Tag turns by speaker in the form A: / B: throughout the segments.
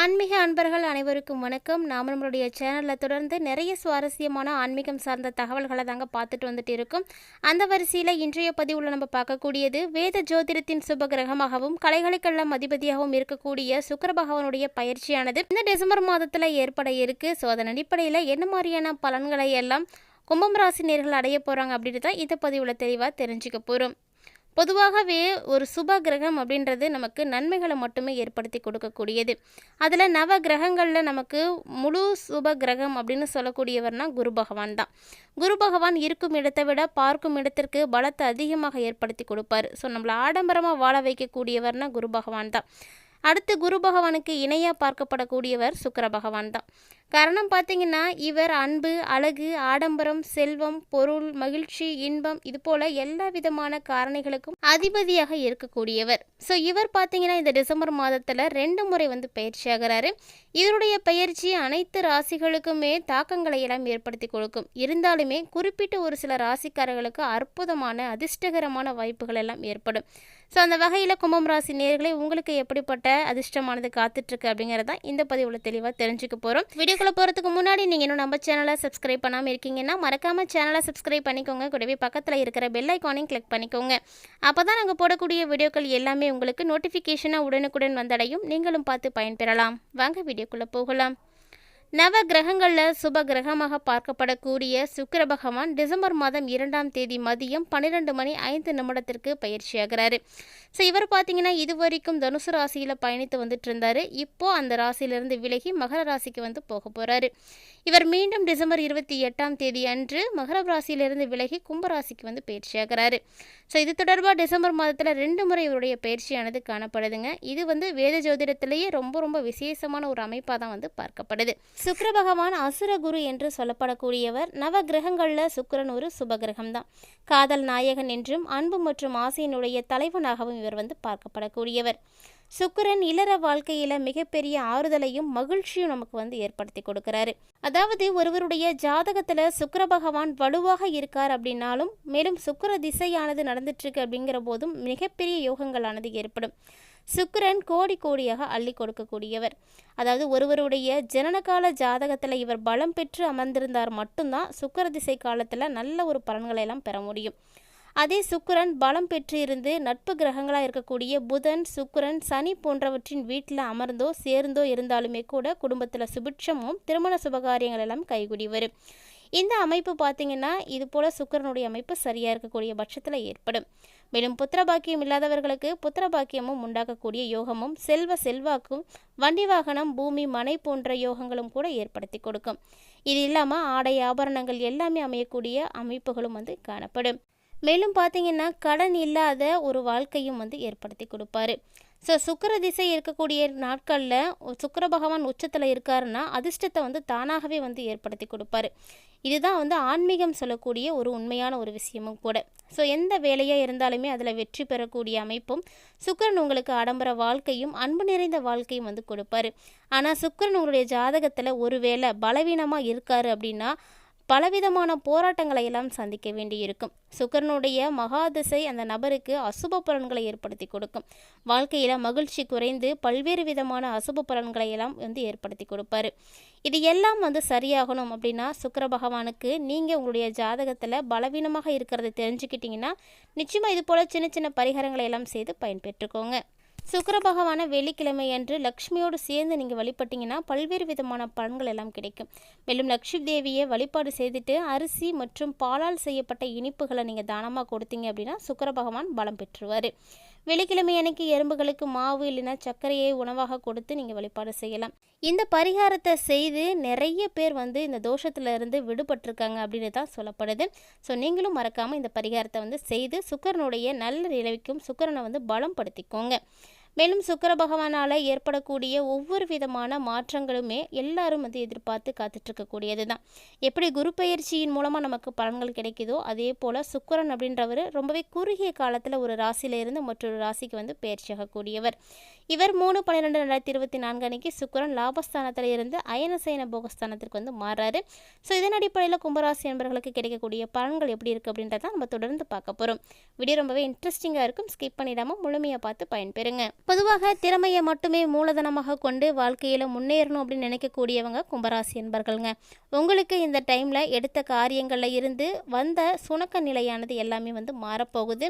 A: ஆன்மீக அன்பர்கள் அனைவருக்கும் வணக்கம். நாம் நம்மளுடைய சேனலில் தொடர்ந்து நிறைய சுவாரஸ்யமான ஆன்மீகம் சார்ந்த தகவல்களை தாங்க பார்த்துட்டு வந்துட்டு இருக்கோம். அந்த வரிசையில் இன்றைய பதிவில் நம்ம பார்க்கக்கூடியது வேத ஜோதிடத்தின் சுப கிரகமாகவும் கலைகளுக்கெல்லாம் அதிபதியாகவும் இருக்கக்கூடிய சுக்கர பகவானுடைய பயிற்சியானது இந்த டிசம்பர் மாதத்தில் ஏற்பட இருக்கு. ஸோ அதன் அடிப்படையில் என்ன மாதிரியான பலன்களை எல்லாம் கும்பம் ராசி நேர்கள் அடைய போகிறாங்க அப்படின்னு தான் இந்த பதிவில் தெளிவாக தெரிஞ்சுக்க போகிறோம் பொதுவாகவே ஒரு சுப கிரகம் அப்படின்றது நமக்கு நன்மைகளை மட்டுமே ஏற்படுத்தி கொடுக்கக்கூடியது. அதில் நவ கிரகங்களில் நமக்கு முழு சுப கிரகம் அப்படின்னு சொல்லக்கூடியவர்னா குரு பகவான் தான். குரு பகவான் இருக்கும் இடத்தை விட பார்க்கும் இடத்திற்கு பலத்தை அதிகமாக ஏற்படுத்தி கொடுப்பார். ஸோ நம்மளை ஆடம்பரமாக வாழ வைக்கக்கூடியவர்னா குரு பகவான் தான். அடுத்து குரு பகவானுக்கு இணையாக பார்க்கப்படக்கூடியவர் சுக்கர பகவான் தான். காரணம் பார்த்தீங்கன்னா இவர் அன்பு அழகு ஆடம்பரம் செல்வம் பொருள் மகிழ்ச்சி இன்பம் இது போல எல்லா விதமான காரணிகளுக்கும் அதிபதியாக இருக்கக்கூடியவர். ஸோ இவர் பார்த்தீங்கன்னா இந்த டிசம்பர் மாதத்தில் ரெண்டு முறை வந்து பயிற்சியாகிறாரு இவருடைய பயிற்சி அனைத்து ராசிகளுக்குமே தாக்கங்களை எல்லாம் ஏற்படுத்தி கொடுக்கும். இருந்தாலுமே குறிப்பிட்ட ஒரு சில ராசிக்காரர்களுக்கு அற்புதமான அதிர்ஷ்டகரமான வாய்ப்புகள் எல்லாம் ஏற்படும். ஸோ அந்த வகையில் கும்பம் ராசி நேர்களை உங்களுக்கு எப்படிப்பட்ட அதிர்ஷ்டமானது காத்துட்ருக்கு அப்படிங்கிறதா இந்த பதிவில் தெளிவாக தெரிஞ்சுக்க போகிறோம் வீடியோக்குள்ளே போகிறதுக்கு முன்னாடி நீங்கள் இன்னும் நம்ம சேனலை சப்ஸ்கிரைப் பண்ணாமல் இருக்கீங்கன்னா மறக்காமல் சேனலை சப்ஸ்கிரைப் பண்ணிக்கோங்க. கூடவே பக்கத்தில் இருக்கிற பெல் ஐக்கானையும் கிளிக் பண்ணிக்கோங்க. அப்போ தான் நாங்கள் போடக்கூடிய வீடியோக்கள் எல்லாமே உங்களுக்கு நோட்டிஃபிகேஷனாக உடனுக்குடன் வந்தடையும். நீங்களும் பார்த்து பயன்பெறலாம். வாங்க வீடியோக்குள்ளே போகலாம். நவ கிரகங்களில் சுப கிரகமாக பார்க்கப்படக்கூடிய சுக்கிர பகவான் டிசம்பர் மாதம் இரண்டாம் தேதி மதியம் பன்னிரெண்டு மணி ஐந்து நிமிடத்திற்கு பயிற்சியாகிறாரு. ஸோ இவர் பார்த்தீங்கன்னா இது வரைக்கும் தனுசு ராசியில் பயணித்து வந்துட்டு இருந்தாரு இப்போ அந்த ராசியிலிருந்து விலகி மகர ராசிக்கு வந்து போக போறாரு. இவர் மீண்டும் டிசம்பர் இருபத்தி எட்டாம் தேதி அன்று மகர ராசியிலிருந்து விலகி கும்பராசிக்கு வந்து பயிற்சியாகிறாரு. ஸோ இது தொடர்பாக டிசம்பர் மாதத்தில் ரெண்டு முறை இவருடைய பயிற்சியானது காணப்படுதுங்க. இது வந்து வேத ஜோதிடத்திலேயே ரொம்ப ரொம்ப விசேஷமான ஒரு அமைப்பாக தான் வந்து பார்க்கப்படுது. சுக்கர பகவான் அசுரகுரு என்று சொல்லப்படக்கூடியவர் நவ கிரகங்களில் சுக்கரன் ஒரு சுபகிரகம் தான் காதல் நாயகன் என்றும் அன்பு மற்றும் ஆசையினுடைய தலைவனாகவும் இவர் வந்து பார்க்கப்படக்கூடியவர். சுக்கரன் இளர வாழ்க்கையில மிகப்பெரிய ஆறுதலையும் மகிழ்ச்சியும் நமக்கு வந்து ஏற்படுத்தி கொடுக்கிறாரு. அதாவது ஒருவருடைய ஜாதகத்துல சுக்கர பகவான் வலுவாக இருக்கார் அப்படின்னாலும் மேலும் சுக்கர திசையானது நடந்துட்டு இருக்கு அப்படிங்கிற போதும் மிகப்பெரிய யோகங்களானது ஏற்படும். சுக்கிரன் கோடி கோடியாக அள்ளி கொடுக்கக்கூடியவர். அதாவது ஒருவருடைய ஜனனகால ஜாதகத்தில் இவர் பலம் பெற்று அமர்ந்திருந்தார் மட்டும்தான் சுக்கிர திசை காலத்தில் நல்ல ஒரு பலன்களை எல்லாம் பெற முடியும். அதே சுக்கிரன் பலம் பெற்று இருந்து நட்பு கிரகங்களாக இருக்கக்கூடிய புதன் சுக்கிரன் சனி போன்றவற்றின் வீட்டில் அமர்ந்தோ சேர்ந்தோ இருந்தாலுமே கூட குடும்பத்தில் சுபிட்சமும் திருமண சுபகாரியங்கள் எல்லாம் கைகூடி வரும். இந்த அமைப்பு பார்த்தீங்கன்னா இது போல சுக்கரனுடைய அமைப்பு சரியாக இருக்கக்கூடிய பட்சத்தில் ஏற்படும். மேலும் புத்திர பாக்கியம் இல்லாதவர்களுக்கு புத்திர பாக்கியமும் உண்டாக்கக்கூடிய யோகமும் செல்வ செல்வாக்கும் வண்டி வாகனம் பூமி மனை போன்ற யோகங்களும் கூட ஏற்படுத்தி கொடுக்கும். இது இல்லாமல் ஆடை ஆபரணங்கள் எல்லாமே அமையக்கூடிய அமைப்புகளும் வந்து காணப்படும். மேலும் பார்த்தீங்கன்னா கடன் இல்லாத ஒரு வாழ்க்கையும் வந்து ஏற்படுத்தி கொடுப்பாரு. ஸோ சுக்கிர திசை இருக்கக்கூடிய நாட்களில் சுக்கர பகவான் உச்சத்தில் இருக்காருன்னா அதிர்ஷ்டத்தை வந்து தானாகவே வந்து ஏற்படுத்தி கொடுப்பாரு. இதுதான் வந்து ஆன்மீகம் சொல்லக்கூடிய ஒரு உண்மையான ஒரு விஷயமும் கூட. ஸோ எந்த வேலையாக இருந்தாலுமே அதில் வெற்றி பெறக்கூடிய அமைப்பும் சுக்கிரன் உங்களுக்கு ஆடம்பர வாழ்க்கையும் அன்பு நிறைந்த வாழ்க்கையும் வந்து கொடுப்பாரு. ஆனால் சுக்கிரன் உங்களுடைய ஜாதகத்தில் ஒருவேளை பலவீனமாக இருக்காரு அப்படின்னா பலவிதமான போராட்டங்களை எல்லாம் சந்திக்க வேண்டியிருக்கும். சுக்கரனுடைய மகாதிசை அந்த நபருக்கு அசுப பலன்களை ஏற்படுத்தி கொடுக்கும். வாழ்க்கையில் மகிழ்ச்சி குறைந்து பல்வேறு விதமான அசுப பலன்களை எல்லாம் வந்து ஏற்படுத்தி கொடுப்பாரு. இது எல்லாம் வந்து சரியாகணும் அப்படின்னா சுக்கர பகவானுக்கு நீங்கள் உங்களுடைய ஜாதகத்தில் பலவீனமாக இருக்கிறத தெரிஞ்சுக்கிட்டிங்கன்னா நிச்சயமாக இது போல் சின்ன சின்ன பரிகாரங்களை எல்லாம் செய்து பயன்பெற்றுக்கோங்க. சுக்கர பகவான வெள்ளிக்கிழமை அன்று லக்ஷ்மியோடு சேர்ந்து நீங்கள் வழிபட்டீங்கன்னா பல்வேறு விதமான பலன்கள் எல்லாம் கிடைக்கும். மேலும் லக்ஷ்மி தேவியை வழிபாடு செய்துட்டு அரிசி மற்றும் பாலால் செய்யப்பட்ட இனிப்புகளை நீங்கள் தானமாக கொடுத்தீங்க அப்படின்னா சுக்கர பகவான் பலம் பெற்றுவார். வெள்ளிக்கிழமை அன்னைக்கு எறும்புகளுக்கு மாவு இல்லைன்னா சர்க்கரையை உணவாக கொடுத்து நீங்கள் வழிபாடு செய்யலாம். இந்த பரிகாரத்தை செய்து நிறைய பேர் வந்து இந்த தோஷத்துல இருந்து விடுபட்டிருக்காங்க அப்படின்னு தான் சொல்லப்படுது. ஸோ நீங்களும் மறக்காமல் இந்த பரிகாரத்தை வந்து செய்து சுக்கரனுடைய நல்ல நிலவிக்கும் சுக்கரனை வந்து பலம் படுத்திக்கோங்க மேலும் சுக்கர பகவானால் ஏற்படக்கூடிய ஒவ்வொரு விதமான மாற்றங்களுமே எல்லாரும் வந்து எதிர்பார்த்து காத்துட்ருக்கக்கூடியது தான் எப்படி குரு பயிற்சியின் மூலமாக நமக்கு பலன்கள் கிடைக்குதோ அதே போல் சுக்கரன் அப்படின்றவர் ரொம்பவே குறுகிய காலத்தில் ஒரு ராசியில இருந்து மற்றொரு ராசிக்கு வந்து பயிற்சியாகக்கூடியவர் இவர் மூணு பன்னிரெண்டு ரெண்டாயிரத்தி இருபத்தி நான்கு அன்னைக்கு சுக்கரன் லாபஸ்தானத்தில் இருந்து அயனசைன போகஸ்தானத்திற்கு வந்து மாறாரு. ஸோ இதன் அடிப்படையில் கும்பராசி என்பவர்களுக்கு கிடைக்கக்கூடிய பலன்கள் எப்படி இருக்குது அப்படின்றத நம்ம தொடர்ந்து பார்க்க போகிறோம் வீடியோ ரொம்பவே இன்ட்ரெஸ்டிங்காக இருக்கும். ஸ்கிப் பண்ணிடாமல் முழுமையாக பார்த்து பயன்பெறுங்க. பொதுவாக திறமையை மட்டுமே மூலதனமாக கொண்டு வாழ்க்கையில் முன்னேறணும் அப்படின்னு நினைக்கக்கூடியவங்க கும்பராசி என்பர்களுங்க. உங்களுக்கு இந்த டைமில் எடுத்த காரியங்களில் இருந்து வந்த சுணக்க நிலையானது எல்லாமே வந்து மாறப்போகுது.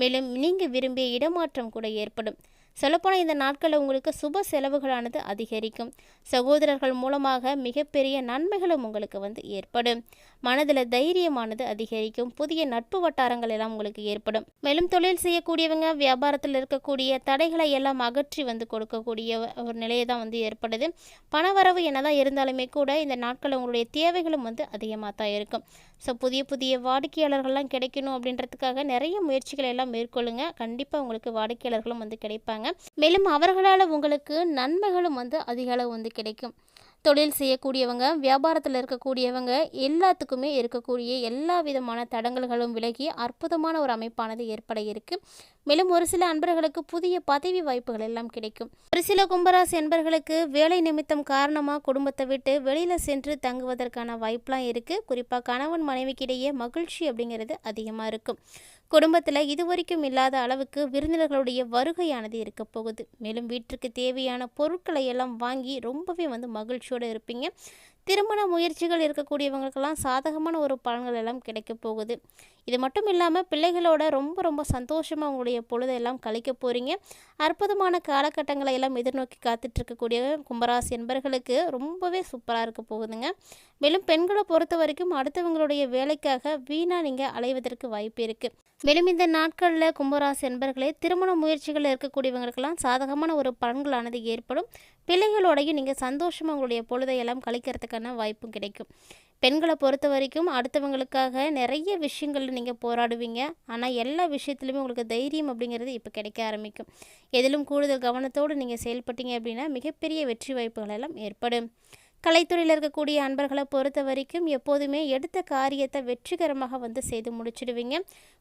A: மேலும் நீங்கள் விரும்பிய இடமாற்றம் கூட ஏற்படும். சொல்லப்போனால் இந்த நாட்களில் உங்களுக்கு சுப செலவுகளானது அதிகரிக்கும். சகோதரர்கள் மூலமாக மிகப்பெரிய நன்மைகளும் உங்களுக்கு வந்து ஏற்படும். மனதில் தைரியமானது அதிகரிக்கும். புதிய நட்பு வட்டாரங்கள் எல்லாம் உங்களுக்கு ஏற்படும். மேலும் தொழில் செய்யக்கூடியவங்க வியாபாரத்தில் இருக்கக்கூடிய தடைகளை எல்லாம் அகற்றி வந்து கொடுக்கக்கூடிய ஒரு நிலையை தான் வந்து ஏற்படுது. பணவரவு என்னதான் இருந்தாலுமே கூட இந்த நாட்களில் உங்களுடைய தேவைகளும் வந்து அதிகமாக தான் இருக்கும். ஸோ புதிய புதிய வாடிக்கையாளர்கள்லாம் கிடைக்கணும் அப்படின்றதுக்காக நிறைய முயற்சிகளை எல்லாம் மேற்கொள்ளுங்க. கண்டிப்பாக உங்களுக்கு வாடிக்கையாளர்களும் வந்து கிடைப்பாங்க. மேலும் அவர்களால் உங்களுக்கு நன்மைகளும் வந்து அதிக அளவு வந்து கிடைக்கும். தொழில் செய்யக்கூடியவங்க வியாபாரத்தில் இருக்கக்கூடியவங்க எல்லாத்துக்குமே இருக்கக்கூடிய எல்லா விதமான தடங்கல்களும் விலகி அற்புதமான ஒரு அமைப்பானது ஏற்பட இருக்கு. மேலும் ஒரு சில அன்பர்களுக்கு புதிய பதவி வாய்ப்புகள் எல்லாம் கிடைக்கும். ஒரு சில கும்பராசி அன்பர்களுக்கு வேலை நிமித்தம் காரணமாக குடும்பத்தை விட்டு வெளியில் சென்று தங்குவதற்கான வாய்ப்பெலாம் இருக்குது குறிப்பாக கணவன் மனைவிக்கிடையே மகிழ்ச்சி அப்படிங்கிறது அதிகமாக இருக்கும். குடும்பத்தில் இதுவரைக்கும் இல்லாத அளவுக்கு விருந்தினர்களுடைய வருகையானது இருக்க போகுது. மேலும் வீட்டிற்கு தேவையான பொருட்களை எல்லாம் வாங்கி ரொம்பவே வந்து மகிழ்ச்சியோடு இருப்பீங்க. திருமண முயற்சிகள் இருக்கக்கூடியவங்களுக்கெல்லாம் சாதகமான ஒரு பலன்கள் எல்லாம் கிடைக்க போகுது. இது மட்டும் இல்லாமல் பிள்ளைகளோட ரொம்ப ரொம்ப சந்தோஷமாக உங்களுடைய பொழுதெல்லாம் கழிக்க போகிறீங்க அற்புதமான காலகட்டங்களை எல்லாம் எதிர்நோக்கி காத்துட்ருக்கக்கூடிய கும்பராசி என்பர்களுக்கு ரொம்பவே சூப்பராக இருக்க போகுதுங்க. மேலும் பெண்களை பொறுத்த வரைக்கும் அடுத்தவங்களுடைய வேலைக்காக வீணாக நீங்கள் அலைவதற்கு வாய்ப்பு இருக்குது மேலும் இந்த நாட்களில் கும்பராசி என்பர்களே திருமண முயற்சிகளில் இருக்கக்கூடியவங்களுக்கெல்லாம் சாதகமான ஒரு பலன்களானது ஏற்படும். பிள்ளைகளோடையும் நீங்கள் சந்தோஷமாக உங்களுடைய பொழுதையெல்லாம் கழிக்கிறதுக்கான வாய்ப்பும் கிடைக்கும். பெண்களை பொறுத்த வரைக்கும் அடுத்தவங்களுக்காக நிறைய விஷயங்களில் நீங்கள் போராடுவீங்க. ஆனால் எல்லா விஷயத்துலையுமே உங்களுக்கு தைரியம் அப்படிங்கிறது இப்போ கிடைக்க ஆரம்பிக்கும். எதிலும் கூடுதல் கவனத்தோடு நீங்கள் செயல்பட்டீங்க அப்படின்னா மிகப்பெரிய வெற்றி வாய்ப்புகள் எல்லாம் ஏற்படும். கலைத்துறையில் இருக்கக்கூடிய அன்பர்களை பொறுத்த வரைக்கும் எப்போதுமே எடுத்த காரியத்தை வெற்றிகரமாக வந்து செய்து முடிச்சிடுவீங்க.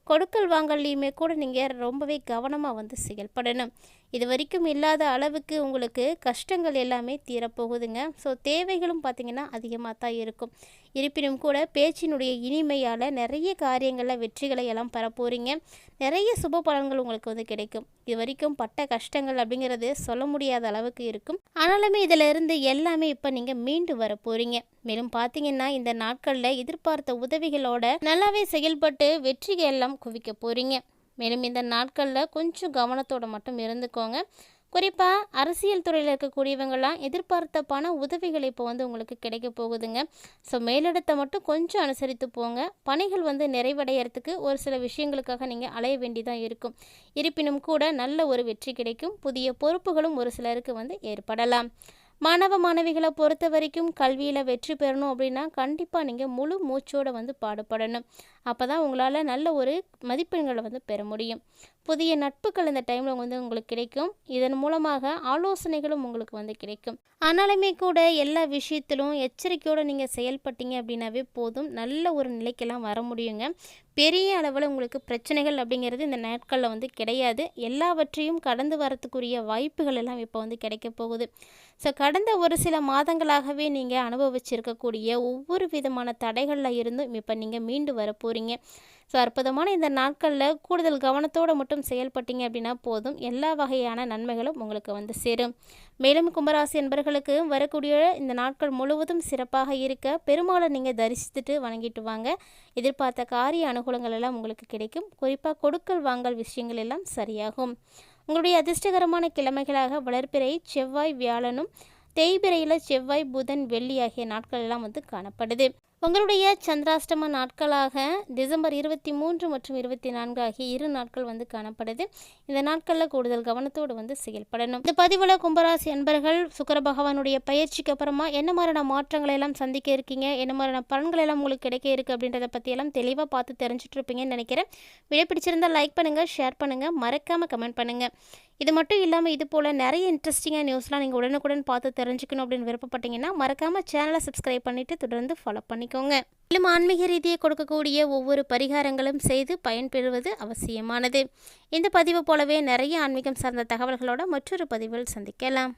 A: கொடுக்கல் வாங்கல்லையுமே கூட நீங்கள் ரொம்பவே கவனமாக வந்து செயல்படணும். இது வரைக்கும் இல்லாத அளவுக்கு உங்களுக்கு கஷ்டங்கள் எல்லாமே தீரப்போகுதுங்க. ஸோ தேவைகளும் பார்த்திங்கன்னா அதிகமாக தான் இருக்கும். இருப்பினும் கூட பேச்சினுடைய இனிமையால் நிறைய காரியங்களில் வெற்றிகளை எல்லாம் பெற போகிறீங்க நிறைய சுப பலன்கள் உங்களுக்கு வந்து கிடைக்கும். இது வரைக்கும் பட்ட கஷ்டங்கள் அப்படிங்கிறது சொல்ல முடியாத அளவுக்கு இருக்கும். ஆனாலுமே இதில் இருந்து எல்லாமே இப்போ நீங்கள் மீண்டு வர போகிறீங்க மேலும் பார்த்தீங்கன்னா இந்த நாட்களில் எதிர்பார்த்த உதவிகளோட நல்லாவே செயல்பட்டு வெற்றிகள் எல்லாம் குவிக்க போகிறீங்க மேலும் இந்த நாட்களில் கொஞ்சம் கவனத்தோடு மட்டும் இருந்துக்கோங்க. குறிப்பாக அரசியல் துறையில் இருக்கக்கூடியவங்களாம் எதிர்பார்த்த பண உதவிகள் இப்போ வந்து உங்களுக்கு கிடைக்க போகுதுங்க. ஸோ மேலிடத்தை மட்டும் கொஞ்சம் அனுசரித்து போங்க. பணிகள் வந்து நிறைவடையறதுக்கு ஒரு சில விஷயங்களுக்காக நீங்கள் அலைய வேண்டிதான் இருக்கும். இருப்பினும் கூட நல்ல ஒரு வெற்றி கிடைக்கும். புதிய பொறுப்புகளும் ஒரு சிலருக்கு வந்து ஏற்படலாம். மாணவ மாணவிகளை பொறுத்த வரைக்கும் கல்வியில் வெற்றி பெறணும் அப்படின்னா கண்டிப்பாக நீங்கள் முழு மூச்சோடு வந்து பாடுபடணும். அப்போ தான் உங்களால் நல்ல ஒரு மதிப்பெண்களை வந்து பெற முடியும். புதிய நட்புகள் இந்த டைமில் வந்து உங்களுக்கு கிடைக்கும். இதன் மூலமாக ஆலோசனைகளும் உங்களுக்கு வந்து கிடைக்கும். ஆனாலுமே கூட எல்லா விஷயத்திலும் எச்சரிக்கையோடு நீங்கள் செயல்பட்டீங்க அப்படின்னாவே போதும். நல்ல ஒரு நிலைக்கெல்லாம் வர முடியுங்க. பெரிய அளவில் உங்களுக்கு பிரச்சனைகள் அப்படிங்கிறது இந்த நாட்களில் வந்து கிடையாது. எல்லாவற்றையும் கடந்து வரத்துக்குரிய வாய்ப்புகள் எல்லாம் இப்போ வந்து கிடைக்க போகுது. ஸோ கடந்த ஒரு சில மாதங்களாகவே நீங்கள் அனுபவிச்சிருக்கக்கூடிய ஒவ்வொரு விதமான தடைகளில் இருந்தும் இப்போ நீங்கள் மீண்டு வர போகிறீங்க ஸோ அற்புதமான இந்த நாட்களில் கூடுதல் கவனத்தோடு மட்டும் செயல்பட்டீங்க அப்படின்னா போதும். எல்லா வகையான நன்மைகளும் உங்களுக்கு வந்து சேரும். மேலும் கும்பராசி என்பர்களுக்கு வரக்கூடிய இந்த நாட்கள் முழுவதும் சிறப்பாக இருக்க பெருமாளை நீங்கள் தரிசித்துட்டு வணங்கிட்டு வாங்க. எதிர்பார்த்த காரிய அனுகூலங்கள் எல்லாம் உங்களுக்கு கிடைக்கும். குறிப்பாக கொடுக்கல் வாங்கல் விஷயங்கள் எல்லாம் சரியாகும். உங்களுடைய அதிர்ஷ்டகரமான கிழமைகளாக வளர்ப்பிறை செவ்வாய் வியாழனும் தேய்பிறையில் செவ்வாய் புதன் வெள்ளி ஆகிய நாட்கள் எல்லாம் வந்து காணப்படுது. உங்களுடைய சந்திராஷ்டம நாட்களாக டிசம்பர் இருபத்தி மூன்று மற்றும் இருபத்தி நான்கு ஆகிய இரு நாட்கள் வந்து காணப்படுது. இந்த நாட்களில் கூடுதல் கவனத்தோடு வந்து செயல்படணும். இந்த பதிவில் கும்பராசி அன்பர்கள் சுக்கர பகவானுடைய பயிற்சிக்கு அப்புறமா என்ன மாதிரியான மாற்றங்களை எல்லாம் சந்திக்க இருக்கீங்க? என்ன மாதிரியான பலன்கள் எல்லாம் உங்களுக்கு கிடைக்க இருக்குது அப்படின்றத பற்றியெல்லாம் தெளிவாக பார்த்து தெரிஞ்சுட்டு இருப்பீங்கன்னு நினைக்கிறேன். வீடியோ பிடிச்சிருந்தால் லைக் பண்ணுங்கள் ஷேர் பண்ணுங்கள் மறக்காமல் கமெண்ட் பண்ணுங்கள் இது மட்டும் இல்லாமல் இது போல் நிறைய இன்ட்ரெஸ்டிங்காக நியூஸ்லாம் நீங்கள் உடனுக்குடன் பார்த்து தெரிஞ்சுக்கணும் அப்படின்னு விருப்பப்பட்டீங்கன்னா மறக்காமல் சேனலை சப்ஸ்கிரைப் பண்ணிவிட்டு தொடர்ந்து ஃபாலோ பண்ணிக்கோங்க மேலும் ஆன்மீக ரீதியை கொடுக்கக்கூடிய ஒவ்வொரு பரிகாரங்களும் செய்து பயன்பெறுவது அவசியமானது. இந்த பதிவு போலவே நிறைய ஆன்மீகம் சார்ந்த தகவல்களோட மற்றொரு பதிவில் சந்திக்கலாம்.